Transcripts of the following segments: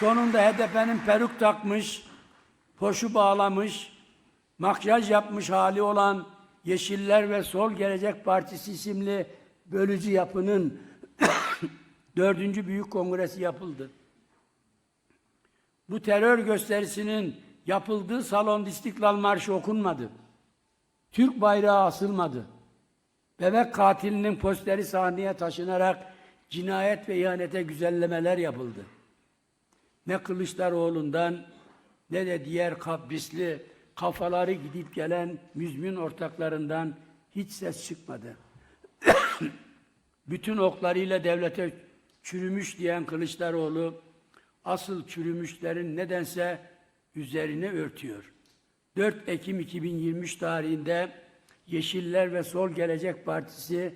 Sonunda HDP'nin peruk takmış, poşu bağlamış, makyaj yapmış hali olan Yeşiller ve Sol Gelecek Partisi isimli bölücü yapının dördüncü büyük kongresi yapıldı. Bu terör gösterisinin yapıldığı salonda İstiklal Marşı okunmadı. Türk bayrağı asılmadı. Bebek katilinin posteri sahneye taşınarak cinayet ve ihanete güzellemeler yapıldı. Ne Kılıçdaroğlu'ndan ne de diğer kabrisli kafaları gidip gelen müzmin ortaklarından hiç ses çıkmadı. Bütün oklarıyla devlete çürümüş diyen Kılıçdaroğlu asıl çürümüşlerin nedense üzerine örtüyor. 4 Ekim 2023 tarihinde Yeşiller ve Sol Gelecek Partisi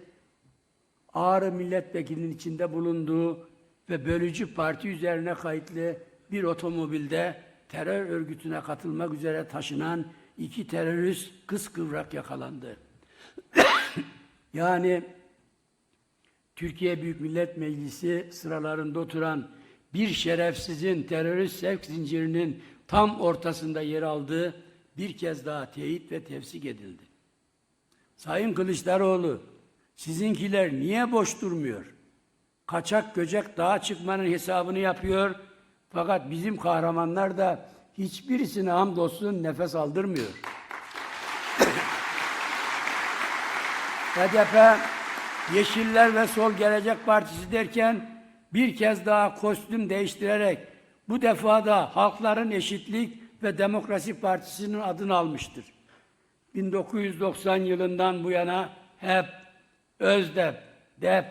Ağrı Milletvekilinin içinde bulunduğu ve bölücü parti üzerine kayıtlı bir otomobilde terör örgütüne katılmak üzere taşınan iki terörist kıskıvrak yakalandı. yani Türkiye Büyük Millet Meclisi sıralarında oturan bir şerefsizin terörist sevk zincirinin tam ortasında yer aldığı bir kez daha teyit ve tefsik edildi. Sayın Kılıçdaroğlu, sizinkiler niye boş durmuyor? Kaçak göcek dağa çıkmanın hesabını yapıyor. Fakat bizim kahramanlar da hiçbirisine hamdolsun nefes aldırmıyor. HDP, Yeşiller ve Sol Gelecek Partisi derken bir kez daha kostüm değiştirerek bu defa da Halkların Eşitlik ve Demokrasi Partisi'nin adını almıştır. 1990 yılından bu yana HEP, ÖZDEP, DEP,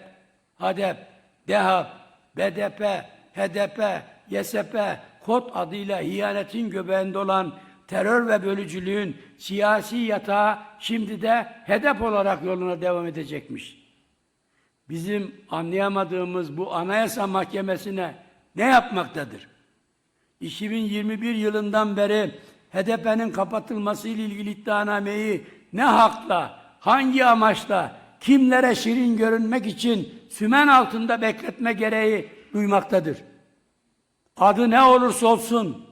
HADEP, DEHAP, BDP, HDP, YSP, kod adıyla hiyanetin göbeğinde olan terör ve bölücülüğün siyasi yatağı şimdi de hedef olarak yoluna devam edecekmiş. Bizim anlayamadığımız bu anayasa mahkemesine ne yapmaktadır? 2021 yılından beri HDP'nin kapatılması ile ilgili iddianameyi ne hakla, hangi amaçla, kimlere şirin görünmek için sümen altında bekletme gereği duymaktadır. Adı ne olursa olsun,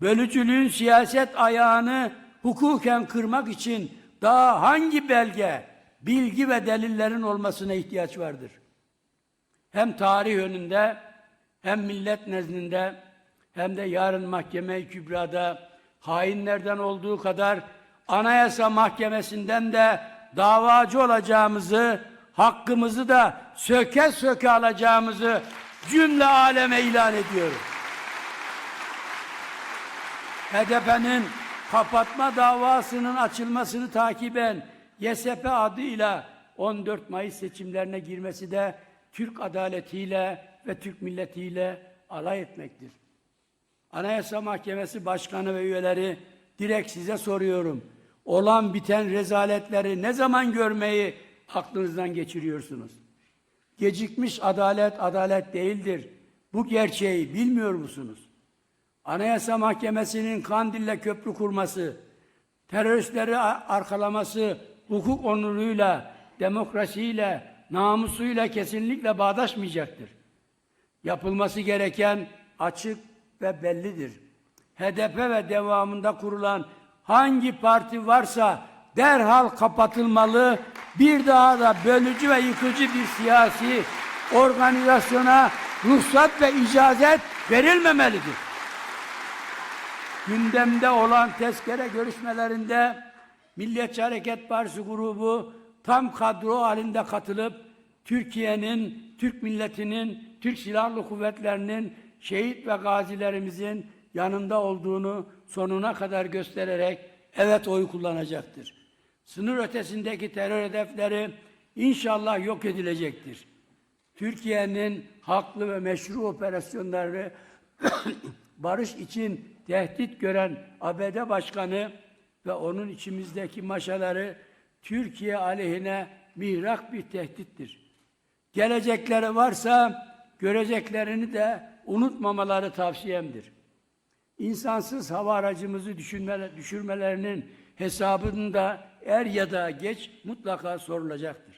bölücülüğün siyaset ayağını hukuken kırmak için daha hangi belge, bilgi ve delillerin olmasına ihtiyaç vardır? Hem tarih önünde, hem millet nezdinde, hem de yarın mahkeme-i kübrada hainlerden olduğu kadar anayasa mahkemesinden de davacı olacağımızı, hakkımızı da söke söke alacağımızı cümle aleme ilan ediyorum. HDP'nin kapatma davasının açılmasını takiben YSP adıyla 14 Mayıs seçimlerine girmesi de Türk adaletiyle ve Türk milletiyle alay etmektir. Anayasa Mahkemesi Başkanı ve üyeleri direkt size soruyorum. Olan biten rezaletleri ne zaman görmeyi aklınızdan geçiriyorsunuz? Gecikmiş adalet adalet değildir. Bu gerçeği bilmiyor musunuz? Anayasa Mahkemesi'nin Kandil'le köprü kurması, teröristleri arkalaması hukuk onuruyla, demokrasiyle, namusuyla kesinlikle bağdaşmayacaktır. Yapılması gereken açık ve bellidir. HDP ve devamında kurulan hangi parti varsa derhal kapatılmalı, bir daha da bölücü ve yıkıcı bir siyasi organizasyona ruhsat ve icazet verilmemelidir. Gündemde olan tezkere görüşmelerinde Milliyetçi Hareket Partisi grubu tam kadro halinde katılıp Türkiye'nin, Türk milletinin, Türk Silahlı Kuvvetleri'nin şehit ve gazilerimizin yanında olduğunu sonuna kadar göstererek evet oy kullanacaktır. Sınır ötesindeki terör hedefleri inşallah yok edilecektir. Türkiye'nin haklı ve meşru operasyonları barış için tehdit gören ABD Başkanı ve onun içimizdeki maşaları Türkiye aleyhine mihrak bir tehdittir. Gelecekleri varsa göreceklerini de unutmamaları tavsiyemdir. İnsansız hava aracımızı düşünmele, düşürmelerinin hesabını da er ya da geç mutlaka sorulacaktır.